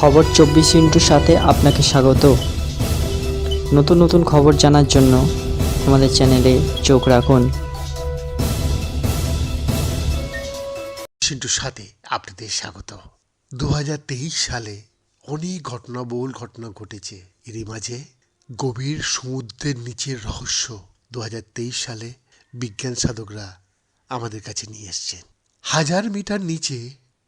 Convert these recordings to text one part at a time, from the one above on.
খবর চব্বিশ ইন্টুর সাথে আপনাকে স্বাগত। নতুন নতুন খবর জানার জন্য আমাদের চ্যানেলে চোখ রাখুন। সাথে আপনাদের স্বাগত। দু হাজার তেইশ সালে অনেক ঘটনাবহুল ঘটনা ঘটেছে। এরই মাঝে গভীর সমুদ্রের নিচের রহস্য দু হাজার তেইশ সালে বিজ্ঞান সাধকরা আমাদের কাছে নিয়ে এসছেন। হাজার মিটার নিচে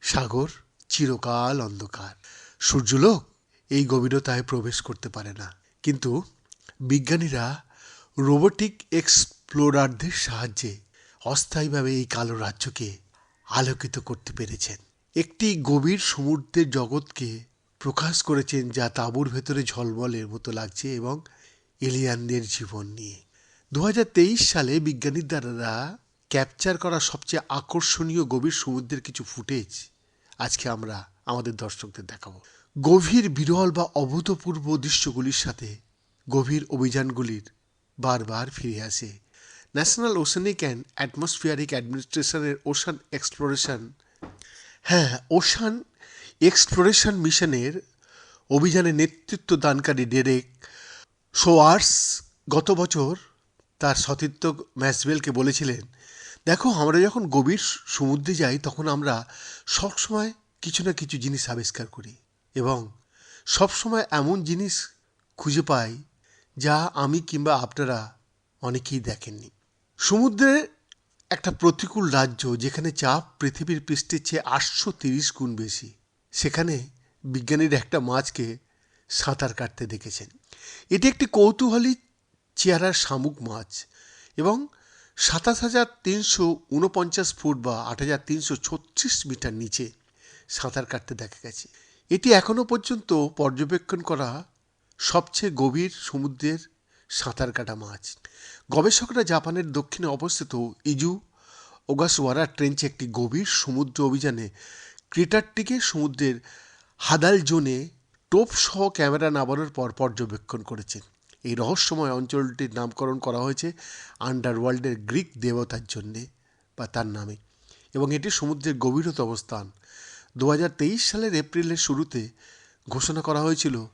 সাগর চিরকাল অন্ধকার। সূর্যলোক এই গভীরতায় প্রবেশ করতে পারে না। কিন্তু বিজ্ঞানীরা রোবোটিক এক্সপ্লোরারদের সাহায্যে অস্থায়ীভাবে এই কালো রাজ্যকে আলোকিত করতে পেরেছেন। একটি গভীর সমুদ্রের জগৎকে প্রকাশ করেছেন যা তাঁবুর ভেতরে ঝলমলের মতো লাগছে এবং এলিয়ানদের জীবন নিয়ে। দু হাজার তেইশ সালে বিজ্ঞানীর দ্বারা ক্যাপচার করা সবচেয়ে আকর্ষণীয় গভীর সমুদ্রের কিছু ফুটেজ আজকে আমরা আমাদের দর্শকদের দেখাবো। গভীর, বিরল বা অভূতপূর্ব দৃশ্যগুলির সাথে গভীর অভিযানগুলির বারবার ফিরে আসে। ন্যাশনাল ওশানিক অ্যান্ড অ্যাটমসফিয়ারিক অ্যাডমিনিস্ট্রেশনের ওশান এক্সপ্লোরেশন হ্যাঁ ওশান এক্সপ্লোরেশন মিশনের অভিযানে নেতৃত্ব দানকারী ডেরেক সোয়ার্স গত বছর তার সতীর্থ ম্যাসওয়েলকে বলেছিলেন দেখো, আমরা যখন গভীর সমুদ্রে যাই, তখন আমরা সবসময় কিছু না কিছু জিনিস আবিষ্কার করি এবং সবসময় এমন জিনিস খুঁজে পাই যা আমি কিংবা আপনারা অনেকেই দেখেননি। সমুদ্রে একটা প্রতিকূল রাজ্য যেখানে চাপ পৃথিবীর পৃষ্ঠের চেয়ে আটশো তিরিশ গুণ বেশি, সেখানে বিজ্ঞানীরা একটা মাছকে সাঁতার কাটতে দেখেছেন। এটি একটি কৌতূহলী চেহারার শামুক মাছ এবং সাতাশ হাজার তিনশো উনপঞ্চাশ ফুট বা আট হাজার তিনশো ছত্রিশ মিটার নিচে সাঁতার কাটতে দেখা গেছে। এটি এখনও পর্যন্ত পর্যবেক্ষণ করা সবচেয়ে গভীর সমুদ্রের সাঁতার কাটা মাছ। গবেষকরা জাপানের দক্ষিণে অবস্থিত ইজু ওগাসওয়ারা ট্রেঞ্চে একটি গভীর সমুদ্র অভিযানে ক্রেটারটিকে সমুদ্রের হাদাল জোনে টোপ সহ ক্যামেরা নামানোর পর পর্যবেক্ষণ করেছেন। এই রহস্যময় অঞ্চলটির নামকরণ করা হয়েছে আন্ডারওয়ার্ল্ডের গ্রিক দেবতার জন্যে বা তার নামে। এবং এটি সমুদ্রের গভীরতা অবস্থান। দু হাজার তেইশ সালের এপ্রিলের শুরুতে ঘোষণা করা হয়েছিল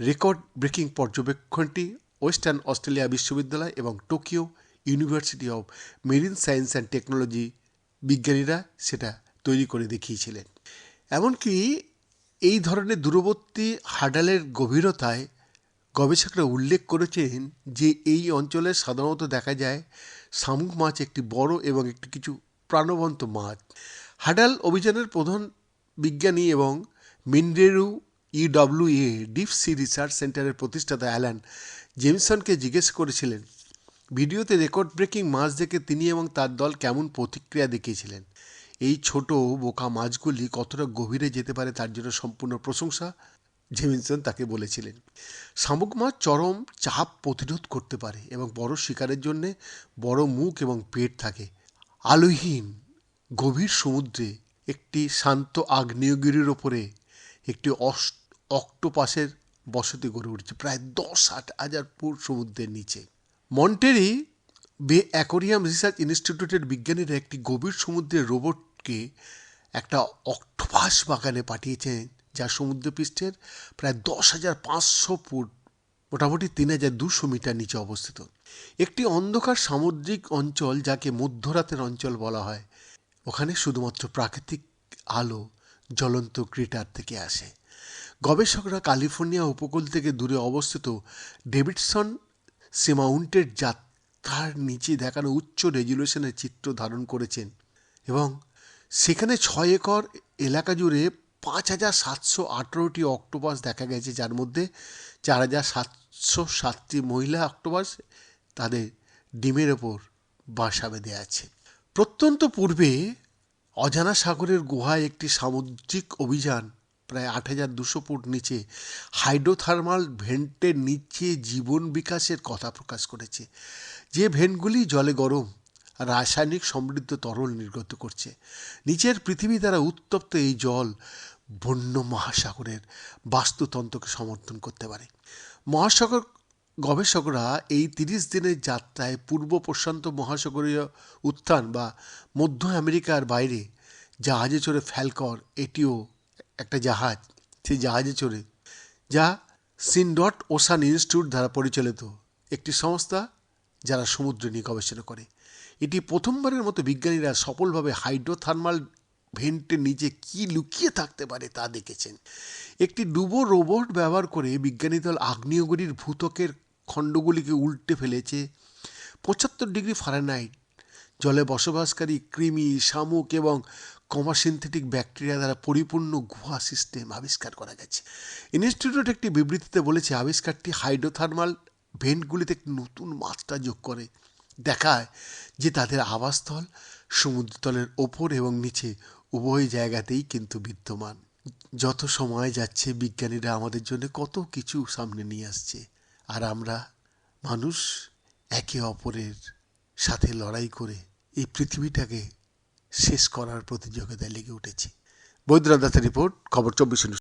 রেকর্ড ব্রেকিং পর্যবেক্ষণটি ওয়েস্টার্ন অস্ট্রেলিয়া বিশ্ববিদ্যালয় এবং Tokyo University of Marine Science and Technology বিজ্ঞানীরা সেটা তৈরি করে দেখিয়েছিলেন। এমনকি এই ধরনের দূরবর্তী হাডালের গভীরতায় গবেষকরা উল্লেখ করেছেন যে এই অঞ্চলে সাধারণত দেখা যায় শামুক মাছ একটি বড় এবং একটি কিছু প্রাণবন্ত মাছ। হাডাল অভিযানের প্রধান বিজ্ঞানী এবং Minderoo UWA deep sea research সেন্টারের প্রতিষ্ঠাতা অ্যালান জেমসনকে জিজ্ঞেস করেছিলেন, ভিডিওতে রেকর্ড ব্রেকিং মাছ দেখে তিনি এবং তার দল কেমন প্রতিক্রিয়া দেখিয়েছিলেন? এই ছোট বোকা মাছগুলি কতটা গভীরে যেতে পারে তার জন্য সম্পূর্ণ প্রশংসা? জেমিনসন তাকে বলেছিলেন শামুক মাছ চরম চাপ প্রতিরোধ করতে পারে এবং বড় শিকারের জন্যে বড় মুখ এবং পেট থাকে। আলোহীন, গভীর সমুদ্রে একটি শান্ত আগ্নেয়গিরির ওপরে একটি অক্টোপাসের বসতি গড়ে উঠেছে, প্রায় দশ আট হাজার ফুট সমুদ্রের নিচে। মন্টেরি বে অ্যাকোরিয়াম রিসার্চ ইনস্টিটিউটের বিজ্ঞানীরা একটি গভীর সমুদ্রের রোবটকে একটা অক্টোপাস বাগানে পাঠিয়েছেন। যা সমুদ্রপৃষ্ঠের প্রায় দশ হাজার পাঁচশো ফুট, মোটামুটি তিন হাজার দুশো মিটার নিচে অবস্থিত। একটি অন্ধকার সামুদ্রিক অঞ্চল যাকে মধ্যরাতের অঞ্চল বলা হয়, ওখানে শুধুমাত্র প্রাকৃতিক আলো জ্বলন্ত ক্রিটার থেকে আসে। গবেষকরা ক্যালিফোর্নিয়া উপকূল থেকে দূরে অবস্থিত ডেভিডসন সীমাউন্টের যাত্রার নিচে দেখানো উচ্চ রেজুলেশনের চিত্র ধারণ করেছেন এবং সেখানে ছয় একর এলাকা জুড়ে পাঁচ হাজার সাতশো আঠেরোটি অক্টোপাস দেখা গেছে, যার মধ্যে চার হাজার সাতশো সাতটি মহিলা অক্টোপাস তাদের ডিমের ওপর বাসা বেঁধে আছে। প্রত্যন্ত পূর্বে অজানা সাগরের গুহায় একটি সামুদ্রিক অভিযান প্রায় আট হাজার দুশো ফুট নিচে হাইড্রোথার্মাল ভেন্টের নিচে জীবন বিকাশের কথা প্রকাশ করেছে। যে ভেন্টগুলি জলে গরম রাসায়নিক সমৃদ্ধ তরল নির্গত করছে। নিচের পৃথিবী দ্বারা উত্তপ্ত এই জল বন্য মহাসাগরের বাস্তুতন্ত্রকে সমর্থন করতে পারে। মহাসাগর গবেষকরা এই তিরিশ দিনের যাত্রায় পূর্ব প্রশান্ত মহাসাগরীয় উত্থান বা মধ্য আমেরিকার বাইরে জাহাজে চড়ে ফ্যালকর, এটিও একটা জাহাজ, সেই জাহাজে চড়ে, যা সিনডট ওশান ইনস্টিটিউট দ্বারা পরিচালিত একটি সংস্থা যারা সমুদ্র নিয়ে গবেষণা করে। এটি প্রথমবারের মতো বিজ্ঞানীরা সফলভাবে হাইড্রোথার্মাল ভেন্টের নিচে কি লুকিয়ে থাকতে পারে তা দেখেছেন। একটি ডুবো রোবট ব্যবহার করে বিজ্ঞানী দল আগ্নেয়গিরির ভূতকের খণ্ডগুলিকে উল্টে ফেলেছে। পঁচাত্তর ডিগ্রি ফারেনহাইট, জলে বসবাসকারী কৃমি, শামুক এবং কমাসিনথেটিক ব্যাকটেরিয়া দ্বারা পরিপূর্ণ গুহা সিস্টেম আবিষ্কার করা গেছে। ইনস্টিটিউট একটি বিবৃতিতে বলেছে, আবিষ্কারটি হাইড্রোথার্মাল ভেন্টগুলিতে একটি নতুন মাত্রা যোগ করে। দেখায় যে তাদের আবাসস্থল সমুদ্রতলের ওপর এবং নিচে উভয় জায়গাতেই কিন্তু বিদ্যমান। যত সময় যাচ্ছে, বিজ্ঞানীরা আমাদের জন্য কত কিছু সামনে নিয়ে আসছে। আর আমরা মানুষ একে অপরের সাথে লড়াই করে এই পৃথিবীটাকে শেষ করার প্রতিযোগিতায় লেগে উঠেছি। বৈদ্যনাথ দাসের রিপোর্ট, খবর চব্বিশ